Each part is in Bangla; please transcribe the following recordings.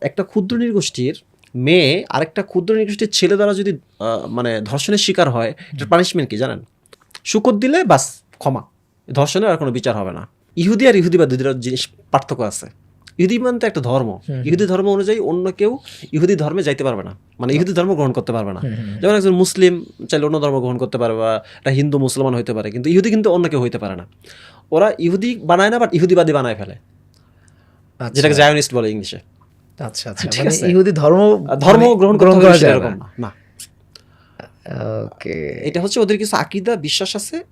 একটা ক্ষুদ্র নৃগোষ্ঠীর মেয়ে আরেকটা ক্ষুদ্র নৃগোষ্ঠীর ছেলে দ্বারা যদি মানে ধর্ষণের শিকার হয় এটার পানিশমেন্ট কি জানেন? শুকর দিলে বাস ক্ষমা। ধর্ষণের আর কোনো বিচার হবে না। ইহুদি আর ইহুদিবাদ দুটো জিনিস পার্থক্য আছে। ইহুদি মানে তো একটা ধর্ম। ইহুদি ধর্ম অনুযায়ী অন্য কেউ ইহুদি ধর্মে যাইতে পারবে না। মানে ইহুদি ধর্ম গ্রহণ করতে পারবে না। যেমন একজন মুসলিম চাইলে অন্য ধর্ম গ্রহণ করতে পারবে বা একটা হিন্দু মুসলমান হইতে পারে। কিন্তু ইহুদি কিন্তু অন্য কেউ হইতে পারে না। ওরা ইহুদি বানায় না বাট ইহুদিবাদী বানায় ফেলে। যেটাকে জায়নিস্ট বলে ইংলিশে। আচ্ছা আচ্ছা মানে? ইহুদি ধর্ম ধর্ম মানে গ্রহণ গ্রহণ করা যায় এরকম না। ওকে। এটা হচ্ছে ওদের কিছু আকিদা বিশ্বাস আছে।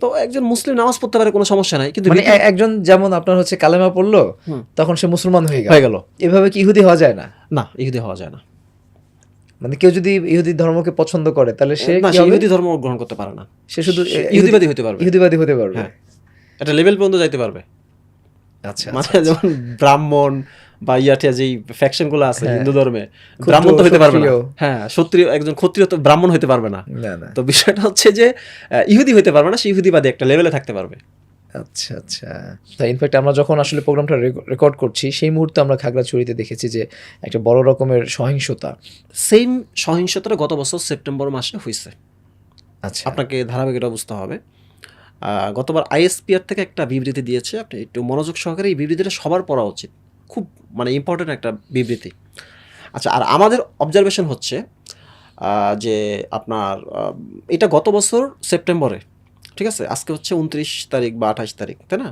তো একজন মুসলিম নামাজ পড়তে পারে কোনো সমস্যা নাই কিন্তু মানে একজন যেমন আপনার হচ্ছে কালেমা পড়ল তখন সে মুসলমান হয়ে গেল। হয়ে গেল। এভাবে কি ইহুদি হওয়া যায় না? না ইহুদি হওয়া যায় না। মানে কেউ যদি ইহুদি ধর্মকে পছন্দ করে তাহলে সে? ইহুদি ধর্ম গ্রহণ করতে পারে না। সে শুধু ইহুদিবাদী হতে পারবে। ইহুদিবাদী হতে পারবে। হ্যাঁ। একটা লেভেল পর্যন্ত যাইতে পারবে। আচ্ছা মানে যেমন ব্রাহ্মণ বা ইয়াটিয়া যেই ফ্যাকশনগুলো আছে হ্যাঁ। হিন্দু ধর্মে ব্রাহ্মণ তো হতে পারবে না। হ্যাঁ ক্ষত্রিয় একজন ক্ষত্রিয় তো ব্রাহ্মণ হতে পারবে না। তো বিষয়টা হচ্ছে যে ইহুদি হতে পারবে না সে ইহুদিবাদী একটা লেভেলে থাকতে পারবে। আচ্ছা আচ্ছা। তা ইনফ্যাক্ট আমরা যখন আসলে প্রোগ্রামটা রেকর্ড করছি সেই মুহূর্তে আমরা খাগড়াছড়িতে দেখেছি যে একটা বড় রকমের সহিংসতা। সেম সহিংসতাটা গত বছর সেপ্টেম্বর মাসে হয়েছে আচ্ছা। আপনাকে ধারাবাহিক এটা বুঝতে হবে। গতবার আইএসপিআর থেকে একটা বিবৃতি দিয়েছে আপনি একটু মনোযোগ সহকারে এই বিবৃতিটা সবার পড়া উচিত। খুব মানে ইম্পর্টেন্ট একটা বিবৃতি। আচ্ছা আর আমাদের অবজারভেশন হচ্ছে যে আপনার এটা গত বছর সেপ্টেম্বরে ঠিক আছে? আজকে হচ্ছে উনত্রিশ তারিখ বা আঠাশ তারিখ তাই না?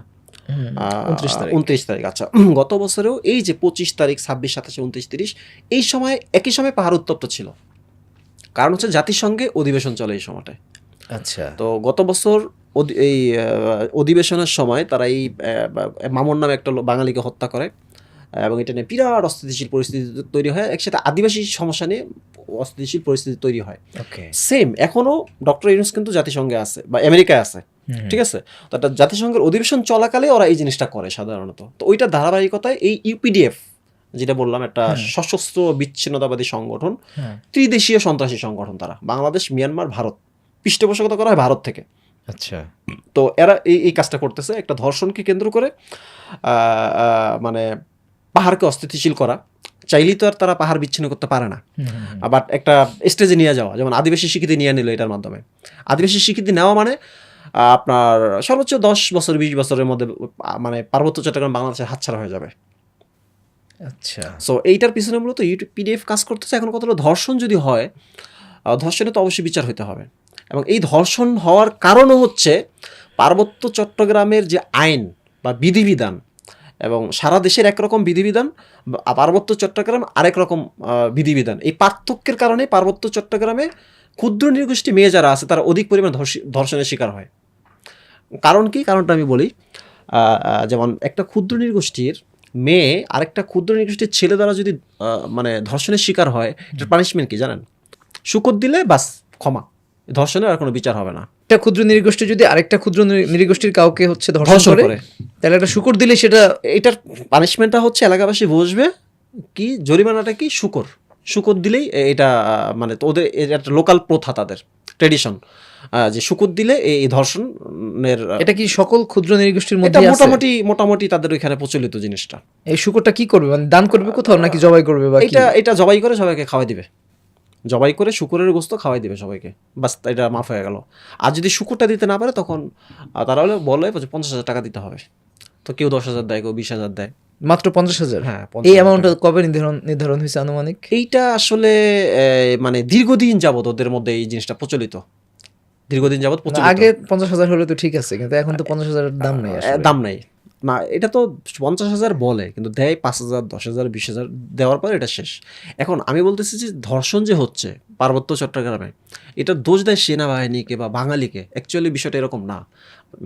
হুম, আহ, 29 তারিখ। উনত্রিশ তারিখ আচ্ছা। গত বছরেও এই যে পঁচিশ তারিখ ছাব্বিশ সাতাশে উনত্রিশ তিরিশ এই সময় একই সময় পাহাড় উত্তপ্ত ছিল। কারণ হচ্ছে জাতিসংঘে অধিবেশন চলে এই সময়টায়। আচ্ছা। তো গত বছর এই অধিবেশনের সময় তারা এই মামুন নামে একটা বাঙালিকে হত্যা করে। এবং এটা নিয়ে বিরাট অস্থিতিশীল পরিস্থিতি তৈরি হয়। একসাথে আদিবাসী সমস্যা নিয়ে অস্থিতিশীল পরিস্থিতি তৈরি হয়। সেম এখনও ডক্টর ইউনুস কিন্তু জাতিসংঘে আছে বা আমেরিকায় আছে। ঠিক আছে? তো একটা জাতিসংঘের অধিবেশন চলাকালে ওরা এই জিনিসটা করে সাধারণত। তো ওইটা ধারাবাহিকতায় এই ইউপিডিএফ যেটা বললাম একটা সশস্ত্র বিচ্ছিন্নতাবাদী সংগঠন। ত্রিদেশীয় সন্ত্রাসী সংগঠন তারা। বাংলাদেশ মিয়ানমার ভারত। পৃষ্ঠপোষকতা করা হয় ভারত থেকে। আচ্ছা। তো এরা এই এই কাজটা করতেছে। একটা ধর্ষণকে কেন্দ্র করে মানে পাহাড়কে অস্থিতিশীল করা চাইলেই তো আর তারা পাহাড় বিচ্ছিন্ন করতে পারে না। আবার একটা স্টেজে নিয়ে যাওয়া যেমন আদিবাসী স্বীকৃতি নিয়ে নিল এটার মাধ্যমে। আদিবাসী স্বীকৃতি নেওয়া মানে আপনার সর্বোচ্চ দশ বছর বিশ বছরের মধ্যে মানে পার্বত্য চট্টগ্রাম বাংলাদেশের হাতছাড়া হয়ে যাবে। আচ্ছা। সো এইটার পিছনে মূলত ইউটিউব পিডিএফ কাজ করতেছে এখন কতটা ধর্ষণ যদি হয় ধর্ষণে তো অবশ্যই বিচার হতে হবে। এবং এই ধর্ষণ হওয়ার কারণও হচ্ছে পার্বত্য চট্টগ্রামের যে আইন বা বিধিবিধান এবং সারা দেশের একরকম বিধিবিধান পার্বত্য চট্টগ্রাম আরেক রকম বিধিবিধান। এই পার্থক্যের কারণে পার্বত্য চট্টগ্রামে ক্ষুদ্র নৃগোষ্ঠী মেয়ে যারা আছে, তারা অধিক পরিমাণ ধর্ষি- ধর্ষণের শিকার হয়। কারণ কি? কারণটা আমি বলি যেমন একটা ক্ষুদ্র নৃগোষ্ঠীর মেয়ে, আরেকটা ক্ষুদ্র নৃগোষ্ঠীর ছেলে দ্বারা যদি মানে ধর্ষণের শিকার হয়, এটার পানিশমেন্ট কি জানেন? শুকর দিলে বাস ক্ষমা। ধর্ষণের আর কোনো বিচার হবে না। একটা ক্ষুদ্র নৃগোষ্ঠী যদি আরেকটা ক্ষুদ্র নৃ- নৃগোষ্ঠীর কাউকে হচ্ছে ধর্ষণ করে তাহলে একটা শুকুর দিলে সেটা এটার পানিশমেন্টটা হচ্ছে এলাকাবাসী বসবে কি জরিমানাটা কি শুকর। শুকর দিলেই এটা মানে ওদের একটা লোকাল প্রথা তাদের ট্রেডিশন যে শুকর দিলে এই এই ধর্ষণের এটা কি সকল ক্ষুদ্র নৃগোষ্ঠীর মধ্যে মোটামুটি মোটামুটি তাদের ওইখানে প্রচলিত জিনিসটা। এই শুকুরটা কি করবে? মানে দান করবে কোথাও নাকি জবাই করবে বা এটা এটা জবাই করে সবাইকে খাওয়াই দিবে। জবাই করে শুকুরের গোস্ত খাওয়াই দিবে সবাইকে। বাস এটা মাফ হয়ে গেল। আর যদি শুকুরটা দিতে না পারে তখন তারা হলে বলে পঞ্চাশ হাজার টাকা দিতে হবে। তো কেউ দশ হাজার দেয় কেউ বিশ হাজার দেয়। মাত্র পঞ্চাশ হাজার? হ্যাঁ, এই অ্যামাউন্টটা কবে নির্ধারণ নির্ধারণ হয়েছে আনুমানিক? এইটা আসলে মানে দীর্ঘদিন যাবত ওদের মধ্যে এই জিনিসটা প্রচলিত। দীর্ঘদিন যাবত আগে পঞ্চাশ হাজার হলে তো ঠিক আছে কিন্তু এখন তো পঞ্চাশ হাজার দাম নেই দাম নাই। না, এটা তো পঞ্চাশ হাজার বলে, কিন্তু দেয় পাঁচ হাজার, দশ হাজার, বিশ হাজার, দেওয়ার পর এটা শেষ। এখন আমি বলতেছি যে ধর্ষণ যে হচ্ছে পার্বত্য চট্টগ্রামে, এটা দোষ দেয় সেনাবাহিনীকে বা বাঙালিকে। অ্যাকচুয়ালি বিষয়টা এরকম না।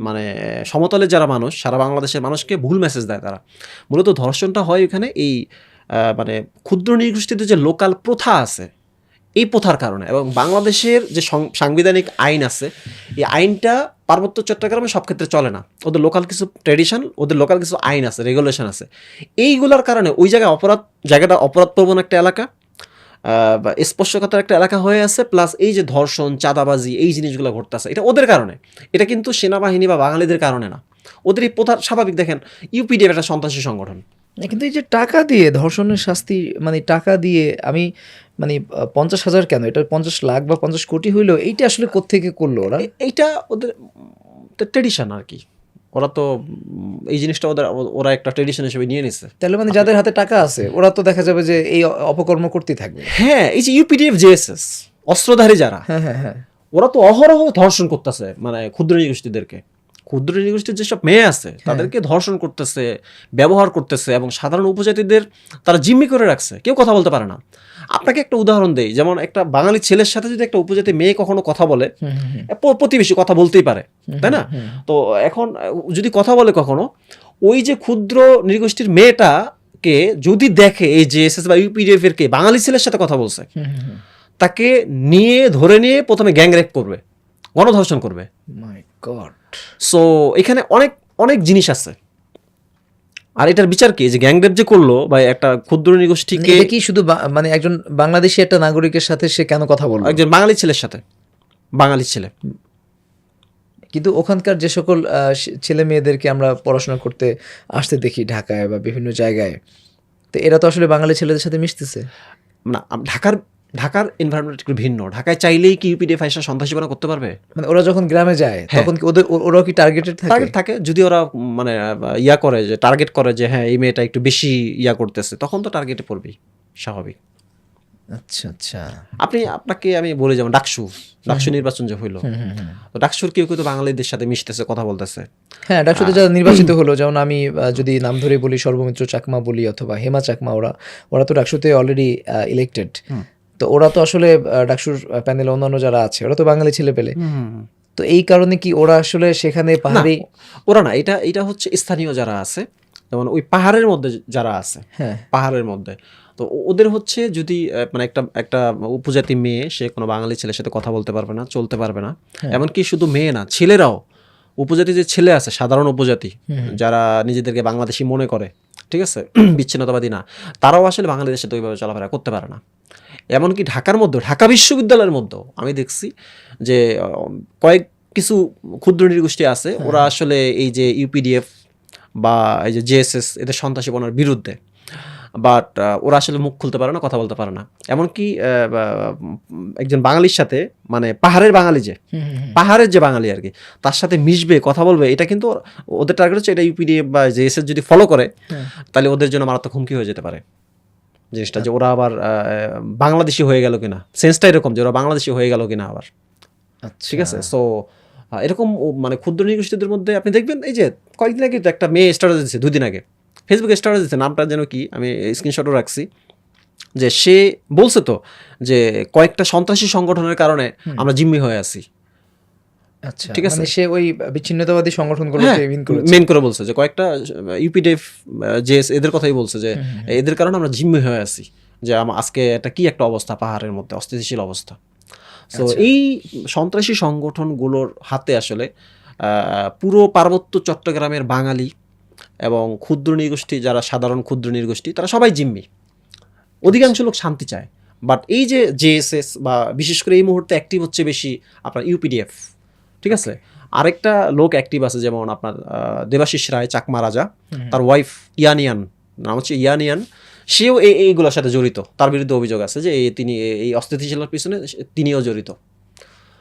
মানে সমতলের যারা মানুষ, সারা বাংলাদেশের মানুষকে ভুল মেসেজ দেয় তারা। মূলত ধর্ষণটা হয় এখানে এই মানে ক্ষুদ্র নৃগোষ্ঠীতে যে লোকাল প্রথা আছে এই প্রথার কারণে এবং বাংলাদেশের যে সাংবিধানিক আইন আছে, এই আইনটা পার্বত্য চট্টগ্রামে সব ক্ষেত্রে চলে না। ওদের লোকাল কিছু ট্রেডিশন ওদের লোকাল কিছু আইন আছে রেগুলেশন আছে। এইগুলোর কারণে ওই জায়গায় অপরাধ, জায়গাটা অপরাধ প্রবণ একটা এলাকা স্পর্শকাতার একটা এলাকা হয়ে আছে প্লাস এই যে ধর্ষণ, চাঁদাবাজি, এই জিনিসগুলো ঘটতেছে, এটা ওদের কারণে। এটা কিন্তু সেনাবাহিনী বা বাঙালিদের কারণে না। ওদের এই প্রথা, স্বাভাবিক দেখেন ইউপিডিএফ একটা সন্ত্রাসী সংগঠন। কিন্তু এই যে টাকা দিয়ে ধর্ষণের শাস্তি মানে টাকা দিয়ে আমি মানে পঞ্চাশ হাজার কেন? এটা পঞ্চাশ লাখ বা পঞ্চাশ কোটি হইল এইটা আসলে কোত্থেকে করল ওরা? এইটা ওদের ট্রেডিশন আর কি। ওরা তো এই জিনিসটা ওদের ওরা একটা ট্রেডিশন হিসেবে নিয়ে নিছে। তাহলে মানে যাদের হাতে টাকা আছে ওরা তো দেখা যাবে যে এই অপকর্ম করতেই থাকবে। হ্যাঁ এই যে ইউপিডিএফ জেএসএস অস্ত্রধারী যারা হ্যাঁ হ্যাঁ হ্যাঁ। ওরা তো অহরহ ধর্ষণ করতেছে মানে ক্ষুদ্র নৃগোষ্ঠীদেরকে। ক্ষুদ্র নৃগোষ্ঠীর যেসব মেয়ে আছে তাদেরকে ধর্ষণ করতেছে ব্যবহার করতেছে এবং সাধারণ উপজাতিদের তারা জিম্মি করে রাখছে কেউ কথা বলতে পারে না। আপনাকে একটা উদাহরণ দেই যেমন একটা বাঙালি ছেলের সাথে যদি একটা উপজাতি মেয়ে কখনো কথা বলে প্রতিবেশী কথা বলতেই পারে তাই না? তো এখন যদি কথা বলে কখনো ওই যে ক্ষুদ্র নৃগোষ্ঠীর মেয়েটাকে যদি দেখে এই যে এস এস বা ইউপিডিএফ এর কে বাঙালি ছেলের সাথে কথা বলছে। তাকে নিয়ে ধরে নিয়ে প্রথমে গ্যাং রেপ করবে। গণধর্ষণ করবে. সো এখানে অনেক অনেক জিনিস আছে। আর এটার বিচার কি? যে গ্যাং রেপ যে করল বা একটা ক্ষুদ্র মানে নৃগোষ্ঠীকে এটা কি শুধু মানে একজন বাংলাদেশি একটা নাগরিকের সাথে সে কেন কথা বলবে একজন বাঙালি ছেলের সাথে। বাঙালি ছেলে। কিন্তু ওখানকার যে সকল ছেলে মেয়েদেরকে আমরা পড়াশোনা করতে আসতে দেখি ঢাকায় বা বিভিন্ন জায়গায় তো এরা তো আসলে বাঙালি ছেলেদের সাথে মিশতেছে। না ঢাকার ঢাকার এনভায়রনমেন্ট একটু ভিন্ন। ঢাকায় চাইলেই কি ইউপিডিএফ আইসা সন্ত্রাসীপনা করতে পারবে? মানে ওরা যখন গ্রামে যায় তখন কি ওদের ও- ওরাও কি টার্গেটেড থাকে? টার্গেট থাকে। যদি ওরা মানে ইয়া করে যে টার্গেট করে যে হ্যাঁ এই মেয়েটা একটু বেশি ইয়া করতেছে তখন তো টার্গেটে পড়বেই স্বাভাবিক। আচ্ছা আচ্ছা। আপনি আপনাকে আমি বলে যেমন ডাকসু। ডাকসু নির্বাচন যে হইল। তো ডাকসুর কেউ কেউ তো বাঙালিদের সাথে মিশতেছে কথা বলতেছে। হ্যাঁ ডাকসুতে যারা নির্বাচিত হলো যেমন আমি যদি নাম ধরে বলি সর্বমিত্র চাকমা বলি অথবা হেমা চাকমা ওরা ওরা তো ডাকসুতে অলরেডি ইলেক্টেড তো ওরা তো আসলে ডাকসুর প্যানেলে অন্যান্য যারা আছে ওরা তো বাঙালি ছেলে পেলে। তো এই কারণে কি ওরা আসলে সেখানে পাহাড়ি ওরা না এটা এটা হচ্ছে স্থানীয় যারা আছে যেমন ওই পাহাড়ের মধ্যে যারা আছে হ্যাঁ। পাহাড়ের মধ্যে। তো ওদের হচ্ছে যদি মানে একটা একটা উপজাতি মেয়ে সে কোনো বাঙালি ছেলের সাথে কথা বলতে পারবে না চলতে পারবে না। এমনকি শুধু মেয়ে না ছেলেরাও উপজাতি যে ছেলে আছে সাধারণ উপজাতি যারা নিজেদেরকে বাংলাদেশি মনে করে ঠিক আছে? বিচ্ছিন্নতাবাদী না তারাও আসলে বাঙালিদের সাথে ওইভাবে চলাফেরা করতে পারে না। এমনকি ঢাকার মধ্যে ঢাকা বিশ্ববিদ্যালয়ের মধ্যেও আমি দেখছি যে কয়েক কিছু ক্ষুদ্র নৃগোষ্ঠী আছে ওরা আসলে এই যে ইউপিডিএফ বা এই যে জেএসএস এদের সন্ত্রাসীপনার বিরুদ্ধে। বাট ওরা আসলে মুখ খুলতে পারে না কথা বলতে পারে না। এমনকি একজন বাঙালির সাথে মানে পাহাড়ের বাঙালি যে পাহাড়ের যে বাঙালি আর কি তার সাথে মিশবে কথা বলবে এটা কিন্তু ওদের টার্গেট হচ্ছে এটা ইউপিডিএফ বা জেএসএস যদি ফলো করে তাহলে ওদের জন্য মারাত্মক হুমকি হয়ে যেতে পারে। জিনিসটা যে ওরা আবার বাংলাদেশি হয়ে গেল কিনা? সেন্সটা এরকম যে ওরা বাংলাদেশি হয়ে গেল কিনা আবার। আচ্ছা। ঠিক আছে? সো এরকম মানে ক্ষুদ্র নৃগোষ্ঠীদের মধ্যে আপনি দেখবেন এই যে কয়েকদিন আগে একটা মেয়ে স্ট্যাটাস দিচ্ছে দুদিন আগে। ফেসবুকে স্ট্যাটাস দিচ্ছে নামটা যেন কি? আমি স্ক্রিনশটও রাখছি। যে সে বলছে তো যে কয়েকটা সন্ত্রাসী সংগঠনের কারণে আমরা জিম্মি হয়ে আছি। আচ্ছা ঠিক আছে। মানে সে ওই বিচ্ছিন্নতাবাদী সংগঠনগুলোকে মিন মেন করে বলছে যে কয়েকটা ইউপিডিএফ জেএস এদের কথাই বলছে যে এদের কারণে আমরা জিম্মি হয়ে আছি যে আজকে এটা কি একটা অবস্থা পাহাড়ের মধ্যে অস্থিতিশীল অবস্থা। তো আচ্ছা। এই সন্ত্রাসী সংগঠনগুলোর হাতে আসলে পুরো পার্বত্য চট্টগ্রামের বাঙালি এবং ক্ষুদ্র নৃগোষ্ঠী যারা সাধারণ ক্ষুদ্র নৃগোষ্ঠী তারা সবাই জিম্মি। অধিকাংশ লোক শান্তি চায়। বাট এই যে জেএসএস বা বিশেষ করে এই মুহূর্তে অ্যাক্টিভ হচ্ছে বেশি আপনার ইউপিডিএফ ঠিক আছে? আরেকটা লোক অ্যাক্টিভ আছে যেমন আপনার দেবাশিস রায় চাকমা রাজা তার ওয়াইফ ইয়ানিয়ান নাম হচ্ছে ইয়ানিয়ান। সেও এই এইগুলোর সাথে জড়িত। তার বিরুদ্ধে অভিযোগ আছে যে তিনি এই অস্থিতিশীলার পিছনে তিনিও জড়িত।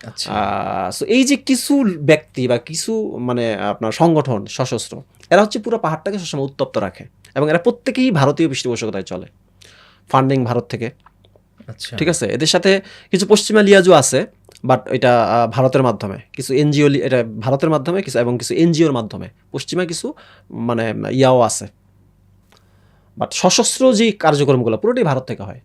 আচ্ছা। সো এই যে কিছু ব্যক্তি বা কিছু মানে আপনার সংগঠন সশস্ত্র এরা হচ্ছে পুরো পাহাড়টাকে সবসময় উত্তপ্ত রাখে এবং এরা প্রত্যেকেই ভারতীয় পৃষ্ঠপোষকতায় চলে। ফান্ডিং ভারত থেকে। আচ্ছা। ঠিক আছে? এদের সাথে কিছু পশ্চিমা লিয়াজও আছে। বাট এটা ভারতের মাধ্যমে। কিছু এনজিও এটা ভারতের মাধ্যমে, কিছু, এবং কিছু এনজিওর মাধ্যমে। পশ্চিমা কিছু মানে ইয়াও আছে। বাট সশস্ত্র যে কার্যক্রমগুলো, পুরোটাই ভারত থেকে হয়।